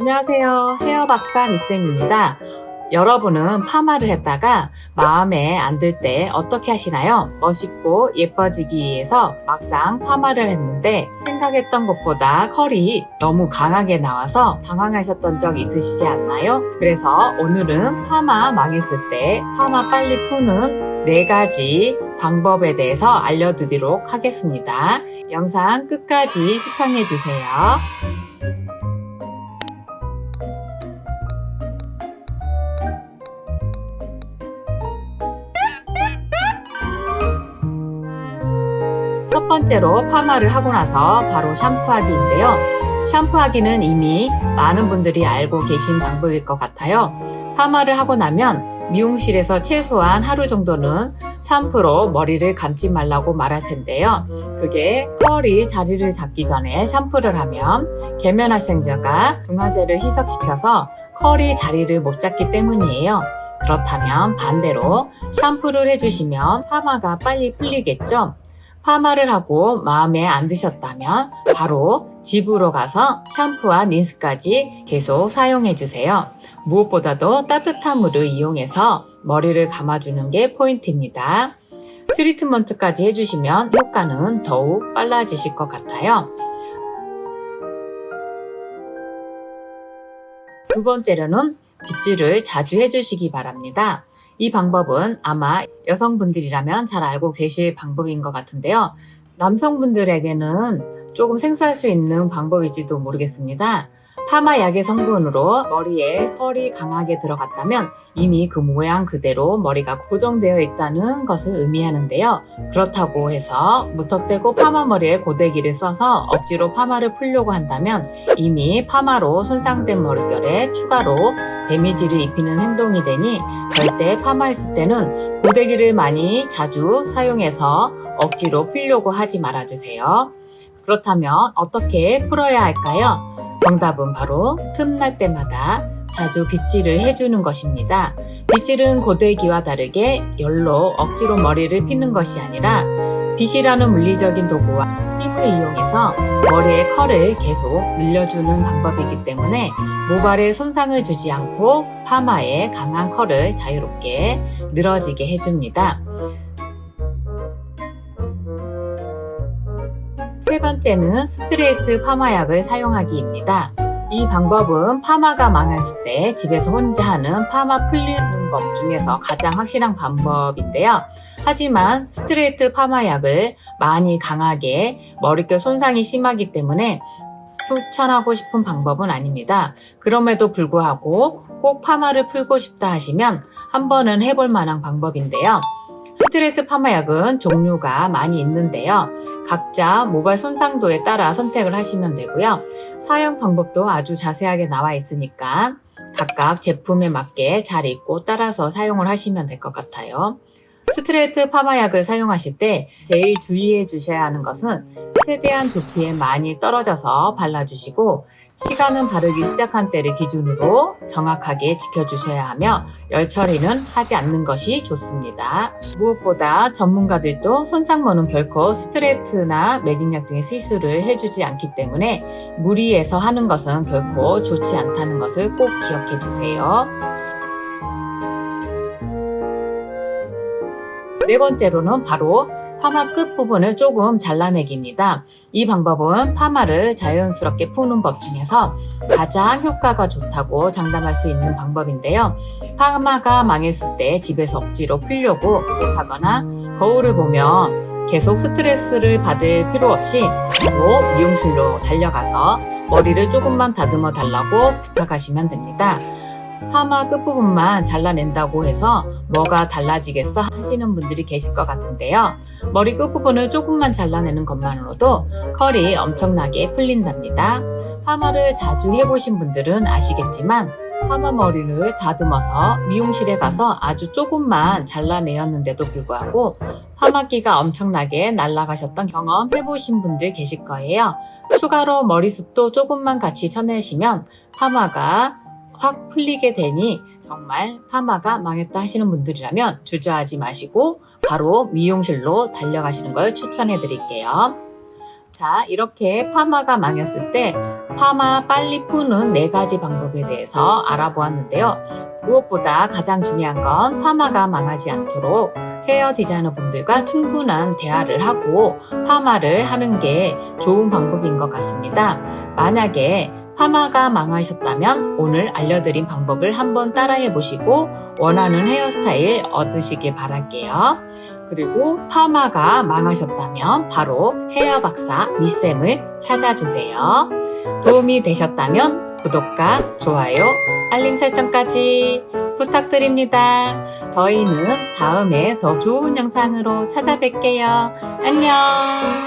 안녕하세요. 헤어 박사 미쌤입니다. 여러분은 파마를 했다가 마음에 안 들 때 어떻게 하시나요? 멋있고 예뻐지기 위해서 막상 파마를 했는데 생각했던 것보다 컬이 너무 강하게 나와서 당황하셨던 적 있으시지 않나요? 그래서 오늘은 파마 망했을 때 파마 빨리 푸는 네 가지 방법에 대해서 알려드리도록 하겠습니다. 영상 끝까지 시청해주세요. 첫 번째로 파마를 하고 나서 바로 샴푸하기인데요. 샴푸하기는 이미 많은 분들이 알고 계신 방법일 것 같아요. 파마를 하고 나면 미용실에서 최소한 하루 정도는 샴푸로 머리를 감지 말라고 말할 텐데요. 그게 컬이 자리를 잡기 전에 샴푸를 하면 계면활성제가 중화제를 희석시켜서 컬이 자리를 못 잡기 때문이에요. 그렇다면 반대로 샴푸를 해주시면 파마가 빨리 풀리겠죠? 파마를 하고 마음에 안 드셨다면 바로 집으로 가서 샴푸와 린스까지 계속 사용해 주세요. 무엇보다도 따뜻한 물을 이용해서 머리를 감아주는 게 포인트입니다. 트리트먼트까지 해주시면 효과는 더욱 빨라지실 것 같아요. 두 번째로는 빗질을 자주 해주시기 바랍니다. 이 방법은 아마 여성분들이라면 잘 알고 계실 방법인 것 같은데요. 남성분들에게는 조금 생소할 수 있는 방법일지도 모르겠습니다. 파마 약의 성분으로 머리에 털이 강하게 들어갔다면 이미 그 모양 그대로 머리가 고정되어 있다는 것을 의미하는데요. 그렇다고 해서 무턱대고 파마 머리에 고데기를 써서 억지로 파마를 풀려고 한다면 이미 파마로 손상된 머릿결에 추가로 데미지를 입히는 행동이 되니 절대 파마했을 때는 고데기를 많이 자주 사용해서 억지로 풀려고 하지 말아주세요. 그렇다면 어떻게 풀어야 할까요? 정답은 바로 틈날 때마다 자주 빗질을 해주는 것입니다. 빗질은 고데기와 다르게 열로 억지로 머리를 피는 것이 아니라 빗이라는 물리적인 도구와 힘을 이용해서 머리의 컬을 계속 늘려주는 방법이기 때문에 모발에 손상을 주지 않고 파마에 강한 컬을 자유롭게 늘어지게 해줍니다. 세 번째는 스트레이트 파마약을 사용하기입니다. 이 방법은 파마가 망했을 때 집에서 혼자 하는 파마 풀리는 법 중에서 가장 확실한 방법인데요. 하지만 스트레이트 파마약을 많이 강하게 머릿결 손상이 심하기 때문에 추천하고 싶은 방법은 아닙니다. 그럼에도 불구하고 꼭 파마를 풀고 싶다 하시면 한 번은 해볼 만한 방법인데요. 스트레이트 파마약은 종류가 많이 있는데요. 각자 모발 손상도에 따라 선택을 하시면 되고요. 사용 방법도 아주 자세하게 나와 있으니까 각각 제품에 맞게 잘 읽고 따라서 사용을 하시면 될 것 같아요. 스트레이트 파마약을 사용하실 때 제일 주의해 주셔야 하는 것은 최대한 두피에 많이 떨어져서 발라주시고 시간은 바르기 시작한 때를 기준으로 정확하게 지켜주셔야 하며 열 처리는 하지 않는 것이 좋습니다. 무엇보다 전문가들도 손상모는 결코 스트레이트나 매직약 등의 시술을 해주지 않기 때문에 무리해서 하는 것은 결코 좋지 않다는 것을 꼭 기억해 두세요. 네 번째로는 바로 파마 끝 부분을 조금 잘라내기입니다. 이 방법은 파마를 자연스럽게 푸는 법 중에서 가장 효과가 좋다고 장담할 수 있는 방법인데요. 파마가 망했을 때 집에서 억지로 풀려고 하거나 거울을 보면 계속 스트레스를 받을 필요 없이 바로 미용실로 달려가서 머리를 조금만 다듬어 달라고 부탁하시면 됩니다. 파마 끝부분만 잘라낸다고 해서 뭐가 달라지겠어 하시는 분들이 계실 것 같은데요. 머리 끝부분을 조금만 잘라내는 것만으로도 컬이 엄청나게 풀린답니다. 파마를 자주 해보신 분들은 아시겠지만 파마 머리를 다듬어서 미용실에 가서 아주 조금만 잘라내었는데도 불구하고 파마기가 엄청나게 날아가셨던 경험 해보신 분들 계실 거예요. 추가로 머리숱도 조금만 같이 쳐내시면 파마가 확 풀리게 되니 정말 파마가 망했다 하시는 분들이라면 주저하지 마시고 바로 미용실로 달려가시는 걸 추천해 드릴게요. 자, 이렇게 파마가 망했을 때 파마 빨리 푸는 네 가지 방법에 대해서 알아보았는데요. 무엇보다 가장 중요한 건 파마가 망하지 않도록 헤어 디자이너 분들과 충분한 대화를 하고 파마를 하는 게 좋은 방법인 것 같습니다. 만약에 파마가 망하셨다면 오늘 알려드린 방법을 한번 따라해 보시고 원하는 헤어스타일 얻으시길 바랄게요. 그리고 파마가 망하셨다면 바로 헤어 박사 미쌤을 찾아주세요. 도움이 되셨다면 구독과 좋아요, 알림 설정까지 부탁드립니다. 저희는 다음에 더 좋은 영상으로 찾아뵐게요. 안녕!